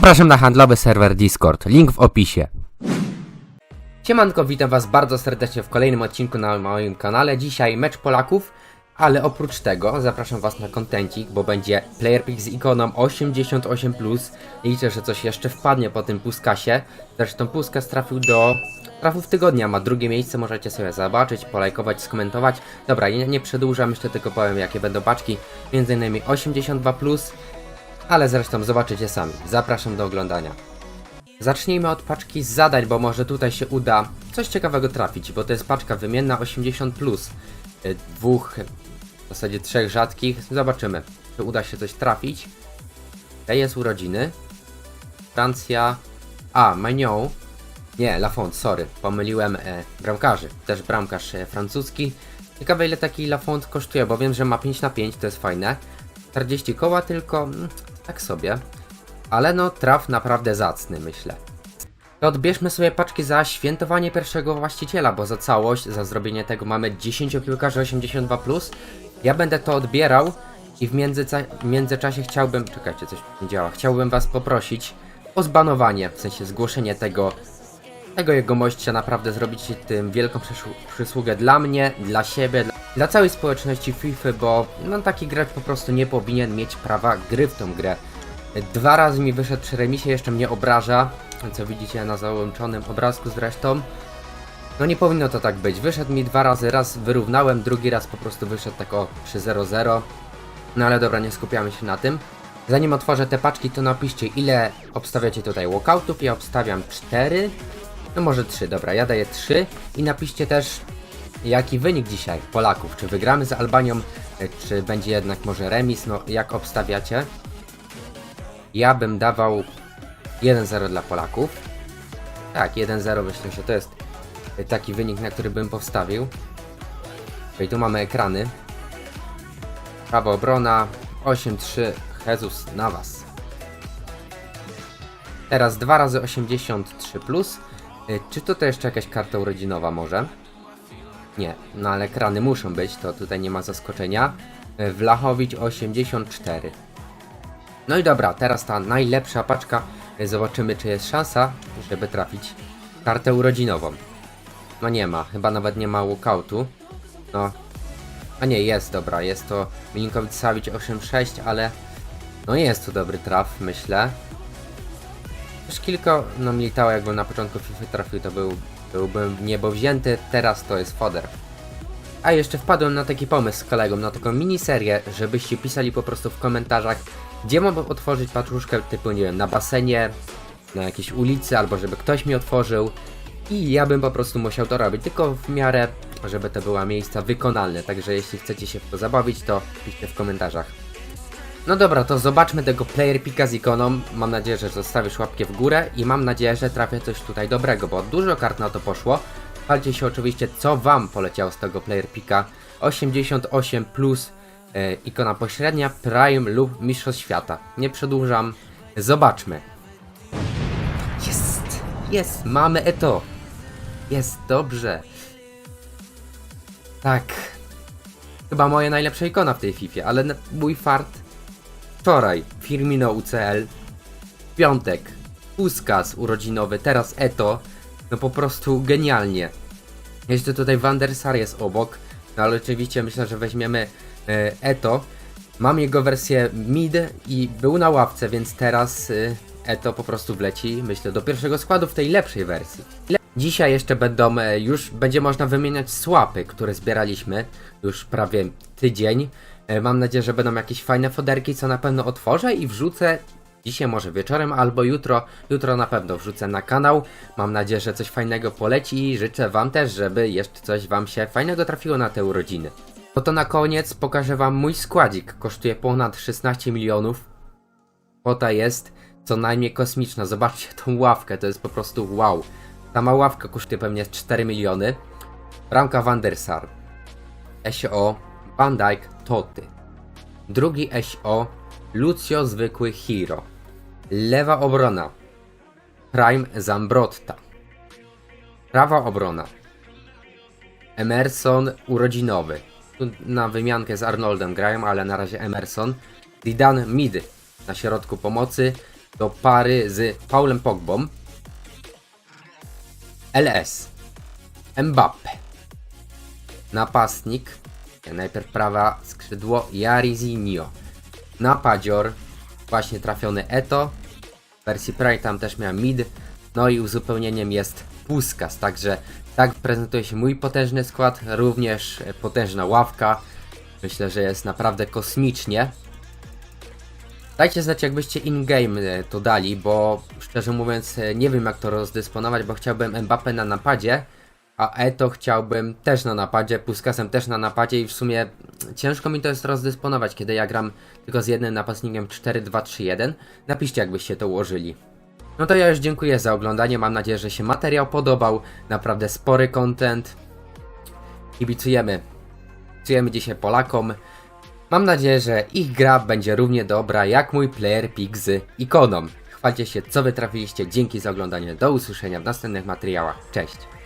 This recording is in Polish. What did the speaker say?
Zapraszam na handlowy serwer Discord, link w opisie. Siemanko, witam was bardzo serdecznie w kolejnym odcinku na moim kanale. Dzisiaj mecz Polaków, ale oprócz tego zapraszam was na kontencik, bo będzie Player Pick z ikoną 88+. Liczę, że coś jeszcze wpadnie po tym Puskasie. Zresztą Puskas trafił do trafów tygodnia, ma drugie miejsce, możecie sobie zobaczyć, polajkować, skomentować. Dobra, nie, nie przedłużam, jeszcze tylko powiem jakie będą paczki. Między innymi 82+, ale zresztą zobaczycie sami. Zapraszam do oglądania. Zacznijmy od paczki z zadań, bo może tutaj się uda coś ciekawego trafić, bo to jest paczka wymienna 80+. Plus. Y, Dwóch, w zasadzie trzech rzadkich. Zobaczymy, czy uda się coś trafić. Jest urodziny. Francja. A, Magnon. Nie, Lafont, sorry. Pomyliłem e, bramkarzy. Też bramkarz e, francuski. Ciekawe ile taki Lafont kosztuje, bo wiem, że ma 5 na 5, to jest fajne. 40 koła tylko, mm, tak sobie. Ale no, traf naprawdę zacny, myślę. To odbierzmy sobie paczki za świętowanie pierwszego właściciela, bo za całość, za zrobienie tego mamy 10 piłkarzy 82+. Ja będę to odbierał i w międzyca- międzyczasie chciałbym... Czekajcie, coś nie działa. Chciałbym was poprosić o zbanowanie, w sensie zgłoszenie tego tego jegomościa naprawdę zrobić tym wielką przysłu- przysługę dla mnie, dla siebie, dla, dla całej społeczności FIFA, bo no taki gracz po prostu nie powinien mieć prawa gry w tą grę. Dwa razy mi wyszedł przy remisie, jeszcze mnie obraża, co widzicie na załączonym obrazku zresztą. No nie powinno to tak być. Wyszedł mi dwa razy, raz wyrównałem, drugi raz po prostu wyszedł tak o przy 0-0. No ale dobra, nie skupiamy się na tym. Zanim otworzę te paczki, to napiszcie ile obstawiacie tutaj walkoutów. Ja obstawiam 4, no może 3, dobra, ja daję 3 i napiszcie też jaki wynik dzisiaj Polaków. Czy wygramy z Albanią, e, czy będzie jednak może remis, no jak obstawiacie. Ja bym dawał 1-0 dla Polaków. Tak, 1-0 myślę, że to jest taki wynik, na który bym powstawił. I tu mamy ekrany. Prawa obrona 8-3 Jezus na was. Teraz 2 razy 83 plus. Y, Czy tutaj jeszcze jakaś karta urodzinowa może? Nie, no ale ekrany muszą być, to tutaj nie ma zaskoczenia. Y, Wlachowicz 84. No i dobra, teraz ta najlepsza paczka. Zobaczymy, czy jest szansa, żeby trafić kartę urodzinową. No nie ma, chyba nawet nie ma walkoutu. No. A nie, jest, dobra, jest to Milinkowicz Savic 86, ale no jest to dobry traf, myślę. Już kilka, no militało jakby na początku FIFA trafił, to był, byłbym w niebo wzięty, teraz to jest foder. A jeszcze wpadłem na taki pomysł z kolegą, na taką miniserię, żebyście pisali po prostu w komentarzach, gdzie mam otworzyć paczuszkę typu, nie wiem, na basenie, na jakiejś ulicy, albo żeby ktoś mi otworzył. I ja bym po prostu musiał to robić, tylko w miarę, żeby to była miejsca wykonalne. Także jeśli chcecie się w to zabawić, to piszcie w komentarzach. No dobra, to zobaczmy tego player pika z ikoną. Mam nadzieję, że zostawisz łapkę w górę i mam nadzieję, że trafię coś tutaj dobrego, bo dużo kart na to poszło. Chwalcie się oczywiście, co wam poleciało z tego player pika. 88 plus ikona pośrednia, prime lub mistrzostw świata. Nie przedłużam, zobaczmy. Jest, jest, mamy eto. Jest, dobrze. Tak. Chyba moja najlepsza ikona w tej FIFA, ale mój fart Wczoraj Firmino UCL, piątek Puskas urodzinowy, teraz Eto, no po prostu genialnie. Jeszcze tutaj Van der Sar jest obok, no ale oczywiście myślę, że weźmiemy e, Eto. Mam jego wersję mid i był na ławce, więc teraz e, Eto po prostu wleci, myślę, do pierwszego składu w tej lepszej wersji. Dzisiaj jeszcze będą, e, już będzie można wymieniać słapy, które zbieraliśmy już prawie tydzień. E, Mam nadzieję, że będą jakieś fajne foderki, co na pewno otworzę i wrzucę dzisiaj może wieczorem albo jutro. Jutro na pewno wrzucę na kanał. Mam nadzieję, że coś fajnego poleci i życzę wam też, żeby jeszcze coś wam się fajnego trafiło na te urodziny. No to na koniec pokażę wam mój składzik. Kosztuje ponad 16 milionów. Kwota jest co najmniej kosmiczna. Zobaczcie tą ławkę, to jest po prostu wow. Sama ławka kosztuje pewnie 4 miliony. Bramka Van der Sar. SO Van Dijk Toty. Drugi SO Lucio Zwykły Hero. Lewa obrona Prime Zambrotta. Prawa obrona Emerson urodzinowy. Na wymiankę z Arnoldem grają, ale na razie Emerson. Didan Mid na środku pomocy. do pary z Paulem Pogbą. LS. Mbappe. Napastnik. Najpierw prawa skrzydło Jarizinho. Napadzior. Właśnie trafiony Eto. W wersji Prime tam też miałem mid. No i uzupełnieniem jest Puskas. Także tak prezentuje się mój potężny skład. Również potężna ławka. Myślę, że jest naprawdę kosmicznie. Dajcie znać, jakbyście in-game e, to dali, bo szczerze mówiąc e, nie wiem jak to rozdysponować, bo chciałbym Mbappe na napadzie, a Eto chciałbym też na napadzie, Puskasem też na napadzie i w sumie ciężko mi to jest rozdysponować, kiedy ja gram tylko z jednym napastnikiem 4-2-3-1. Napiszcie jakbyście to ułożyli. No to ja już dziękuję za oglądanie, mam nadzieję, że się materiał podobał, naprawdę spory content. Kibicujemy. Kibicujemy dzisiaj Polakom. Mam nadzieję, że ich gra będzie równie dobra jak mój player pick z ikoną. Chwalcie się co wy trafiliście, dzięki za oglądanie, do usłyszenia w następnych materiałach, cześć!